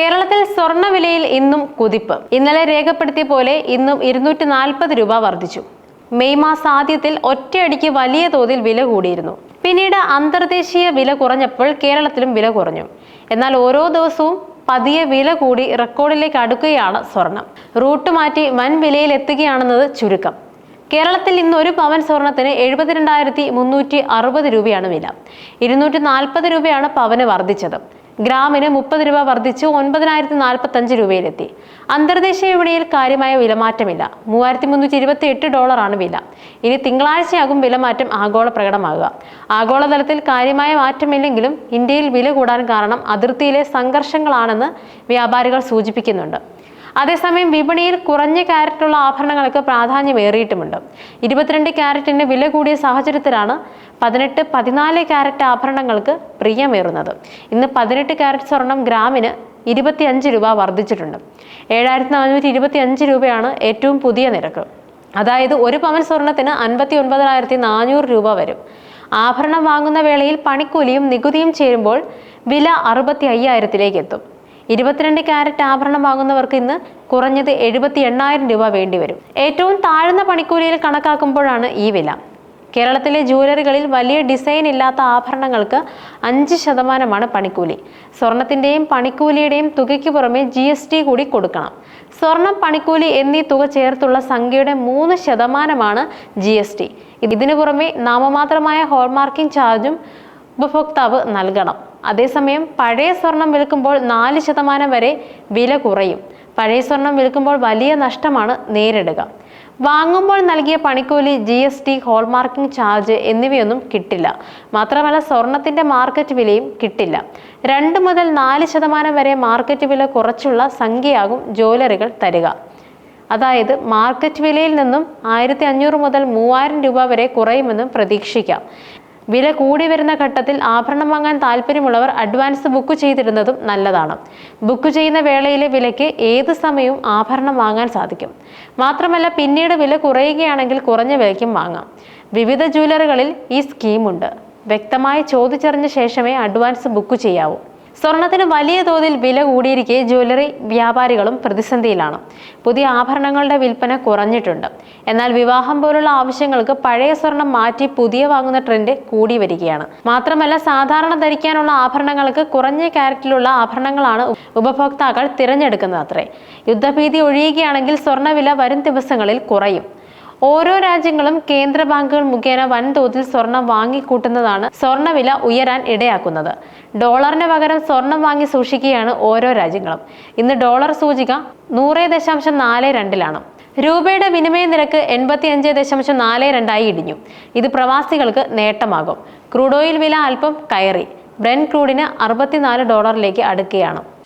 കേരളത്തിൽ സ്വർണ വിലയിൽ ഇന്നും കുതിപ്പ്. ഇന്നലെ രേഖപ്പെടുത്തിയ പോലെ ഇന്നും ഇരുന്നൂറ്റി നാൽപ്പത് രൂപ വർദ്ധിച്ചു. മെയ് മാസ ആദ്യത്തിൽ ഒറ്റയടിക്ക് വലിയ തോതിൽ വില കൂടിയിരുന്നു. പിന്നീട് അന്തർദേശീയ വില കുറഞ്ഞപ്പോൾ കേരളത്തിലും വില കുറഞ്ഞു. എന്നാൽ ഓരോ ദിവസവും പതിയെ വില കൂടി റെക്കോർഡിലേക്ക് അടുക്കുകയാണ് സ്വർണം. റൂട്ട് മാറ്റി വൻ വിലയിൽ എത്തുകയാണെന്നത് ചുരുക്കം. കേരളത്തിൽ ഇന്ന് ഒരു പവൻ സ്വർണത്തിന് എഴുപത്തിരണ്ടായിരത്തി മുന്നൂറ്റി അറുപത് രൂപയാണ് വില. ഇരുന്നൂറ്റി നാൽപ്പത് രൂപയാണ് പവന് വർദ്ധിച്ചത്. ഗ്രാമിന് മുപ്പത് രൂപ വർദ്ധിച്ച് ഒൻപതിനായിരത്തി നാൽപ്പത്തി അഞ്ച് രൂപയിലെത്തി. അന്തർദേശീയ വിപണിയിൽ കാര്യമായ വിലമാറ്റമില്ല. മൂവായിരത്തി മുന്നൂറ്റി ഇരുപത്തി എട്ട് ഡോളറാണ് വില. ഇനി തിങ്കളാഴ്ചയാകും വിലമാറ്റം ആഗോള പ്രകടമാകുക. ആഗോളതലത്തിൽ കാര്യമായ മാറ്റമില്ലെങ്കിലും ഇന്ത്യയിൽ വില കൂടാൻ കാരണം അതിർത്തിയിലെ സംഘർഷങ്ങളാണെന്ന് വ്യാപാരികൾ സൂചിപ്പിക്കുന്നുണ്ട്. അതേസമയം വിപണിയിൽ കുറഞ്ഞ ക്യാരറ്റുള്ള ആഭരണങ്ങൾക്ക് പ്രാധാന്യമേറിയിട്ടുമുണ്ട്. ഇരുപത്തിരണ്ട് ക്യാരറ്റിന് വില കൂടിയ സാഹചര്യത്തിലാണ് പതിനെട്ട് പതിനാല് ക്യാരറ്റ് ആഭരണങ്ങൾക്ക് പ്രിയമേറുന്നത്. ഇന്ന് പതിനെട്ട് ക്യാരറ്റ് സ്വർണം ഗ്രാമിന് ഇരുപത്തിയഞ്ച് രൂപ വർദ്ധിച്ചിട്ടുണ്ട്. ഏഴായിരത്തി നാനൂറ്റി ഇരുപത്തി അഞ്ച് രൂപയാണ് ഏറ്റവും പുതിയ നിരക്ക്. അതായത് ഒരു പവൻ സ്വർണത്തിന് അൻപത്തി ഒൻപതിനായിരത്തി നാനൂറ് രൂപ വരും. ആഭരണം വാങ്ങുന്ന വേളയിൽ പണിക്കൂലിയും നികുതിയും ചേരുമ്പോൾ വില അറുപത്തി അയ്യായിരത്തിലേക്ക് എത്തും. ഇരുപത്തിരണ്ട് ക്യാരറ്റ് ആഭരണം വാങ്ങുന്നവർക്ക് ഇന്ന് കുറഞ്ഞത് എഴുപത്തി എണ്ണായിരം രൂപ വേണ്ടിവരും. ഏറ്റവും താഴ്ന്ന പണിക്കൂലിയിൽ കണക്കാക്കുമ്പോഴാണ് ഈ വില. കേരളത്തിലെ ജ്വല്ലറികളിൽ വലിയ ഡിസൈൻ ഇല്ലാത്ത ആഭരണങ്ങൾക്ക് അഞ്ച് ശതമാനമാണ് പണിക്കൂലി. സ്വർണത്തിന്റെയും പണിക്കൂലിയുടെയും തുകയ്ക്ക് പുറമെ ജി എസ് ടി കൂടി കൊടുക്കണം. സ്വർണം പണിക്കൂലി എന്നീ തുക ചേർത്തുള്ള സംഖ്യയുടെ മൂന്ന് ശതമാനമാണ് ജി എസ് ടി. ഇതിനു പുറമെ നാമമാത്രമായ ഹോൾമാർക്കിംഗ് ചാർജും ഉപഭോക്താവ് നൽകണം. അതേസമയം പഴയ സ്വർണം വിൽക്കുമ്പോൾ നാല് ശതമാനം വരെ വില കുറയും. പഴയ സ്വർണം വിൽക്കുമ്പോൾ വലിയ നഷ്ടമാണ് നേരിടുക. വാങ്ങുമ്പോൾ നൽകിയ പണിക്കൂലി G S T hallmarking charge എന്നിവയൊന്നും കിട്ടില്ല. മാത്രമല്ല സ്വർണത്തിന്റെ മാർക്കറ്റ് വിലയും കിട്ടില്ല. രണ്ട് മുതൽ നാല് ശതമാനം വരെ മാർക്കറ്റ് വില കുറച്ചുള്ള സംഖ്യയാകും ജ്വല്ലറികൾ തരിക. അതായത് മാർക്കറ്റ് വിലയിൽ നിന്നും ആയിരത്തി അഞ്ഞൂറ് മുതൽ മൂവായിരം രൂപ വരെ കുറയുമെന്നും പ്രതീക്ഷിക്കാം. വില കൂടി വരുന്ന ഘട്ടത്തിൽ ആഭരണം വാങ്ങാൻ താല്പര്യമുള്ളവർ അഡ്വാൻസ് ബുക്ക് ചെയ്തിരുന്നതും നല്ലതാണ്. ബുക്ക് ചെയ്യുന്ന വേളയിലെ വിലയ്ക്ക് ഏത് സമയവും ആഭരണം വാങ്ങാൻ സാധിക്കും. മാത്രമല്ല പിന്നീട് വില കുറയുകയാണെങ്കിൽ കുറഞ്ഞ വിലയ്ക്കും വാങ്ങാം. വിവിധ ജ്വല്ലറികളിൽ ഈ സ്കീമുണ്ട് വ്യക്തമായി ചോദിച്ചറിഞ്ഞ ശേഷമേ അഡ്വാൻസ് ബുക്ക് ചെയ്യാവൂ. സ്വർണത്തിന് വലിയ തോതിൽ വില കൂടിയിരിക്കെ ജ്വല്ലറി വ്യാപാരികളും പ്രതിസന്ധിയിലാണ്. പുതിയ ആഭരണങ്ങളുടെ വിൽപ്പന കുറഞ്ഞിട്ടുണ്ട്. എന്നാൽ വിവാഹം പോലുള്ള ആവശ്യങ്ങൾക്ക് പഴയ സ്വർണം മാറ്റി പുതിയ വാങ്ങുന്ന ട്രെൻഡ് കൂടി വരികയാണ്. മാത്രമല്ല സാധാരണ ധരിക്കാനുള്ള ആഭരണങ്ങൾക്ക് കുറഞ്ഞ ക്യാരറ്റിലുള്ള ആഭരണങ്ങളാണ് ഉപഭോക്താക്കൾ തിരഞ്ഞെടുക്കുന്നത് അത്രേ. യുദ്ധഭീതി ഒഴിയുകയാണെങ്കിൽ സ്വർണവില വരും ദിവസങ്ങളിൽ കുറയും. ഓരോ രാജ്യങ്ങളും കേന്ദ്ര ബാങ്കുകൾ മുഖേന വൻതോതിൽ സ്വർണം വാങ്ങിക്കൂട്ടുന്നതാണ് സ്വർണവില ഉയരാൻ ഇടയാക്കുന്നത്. ഡോളറിന് പകരം സ്വർണം വാങ്ങി സൂക്ഷിക്കുകയാണ് ഓരോ രാജ്യങ്ങളും. ഇന്ന് ഡോളർ സൂചിക നൂറ് ദശാംശം നാല് രണ്ടിലാണ്. രൂപയുടെ വിനിമയ നിരക്ക് എൺപത്തി അഞ്ച് ദശാംശം നാല് രണ്ടായി ഇടിഞ്ഞു. ഇത് പ്രവാസികൾക്ക് നേട്ടമാകും. ക്രൂഡ് ഓയിൽ വില അല്പം കയറി. ബ്രെൻ ക്രൂഡിന് അറുപത്തിനാല് ഡോളറിലേക്ക് അടുക്കുകയാണ്.